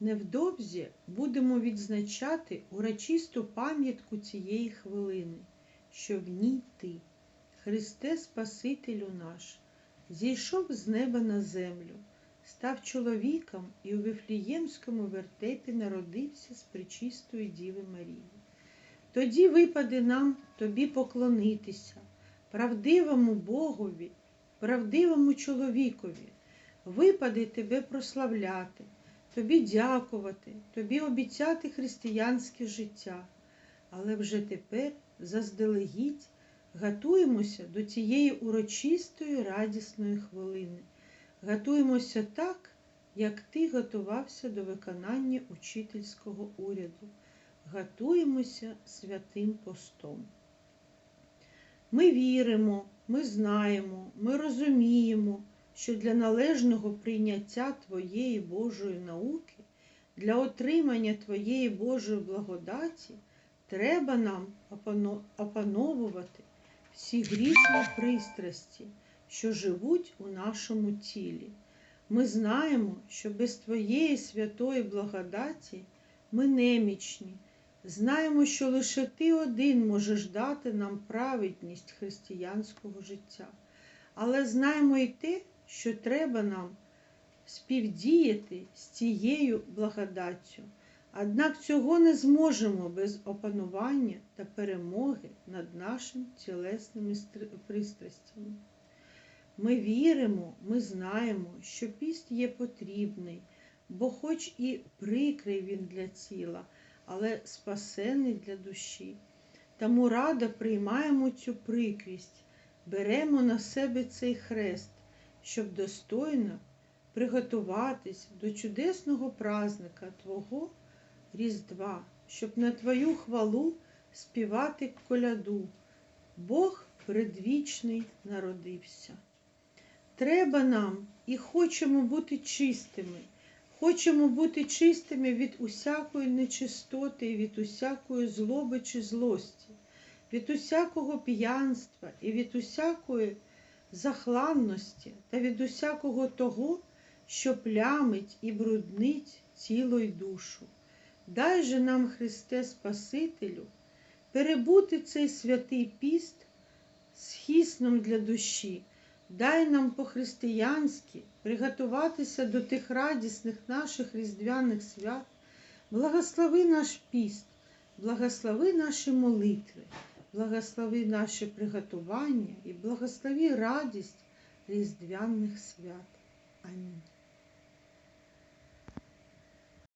Невдовзі будемо відзначати урочисту пам'ятку цієї хвилини, що в ній ти, Христе Спасителю наш, зійшов з неба на землю, став чоловіком і у Вифліємському вертепі народився з пречистої Діви Марії. Тоді випаде нам тобі поклонитися, правдивому Богові, правдивому чоловікові, випаде тебе прославляти, тобі дякувати, тобі обіцяти християнське життя. Але вже тепер заздалегідь готуємося до цієї урочистої радісної хвилини. Готуємося так, як ти готувався до виконання учительського уряду. Готуємося святим постом. Ми віримо, ми знаємо, ми розуміємо, що для належного прийняття Твоєї Божої науки, для отримання Твоєї Божої благодаті треба нам опановувати всі грішні пристрасті, що живуть у нашому тілі. Ми знаємо, що без Твоєї святої благодаті ми немічні. Знаємо, що лише Ти один можеш дати нам праведність християнського життя. Але знаємо і те, що треба нам співдіяти з цією благодаттю. Однак цього не зможемо без опанування та перемоги над нашими тілесними пристрастями. Ми віримо, ми знаємо, що піст є потрібний, бо хоч і прикрий він для тіла, але спасений для душі. Тому радо приймаємо цю прикрість, беремо на себе цей хрест, щоб достойно приготуватись до чудесного празника Твого Різдва, щоб на Твою хвалу співати коляду. Бог предвічний народився. Треба нам і хочемо бути чистими. Хочемо бути чистими від усякої нечистоти, від усякої злоби чи злості, від усякого п'янства і від усякої захланності та від усякого того, що плямить і бруднить тіло й душу. Дай же нам, Христе Спасителю, перебути цей святий піст схисном для душі. Дай нам по-християнськи приготуватися до тих радісних наших різдвяних свят. Благослови наш піст, благослови наші молитви, благослови наше приготування і благослови радість різдвяних свят. Амінь.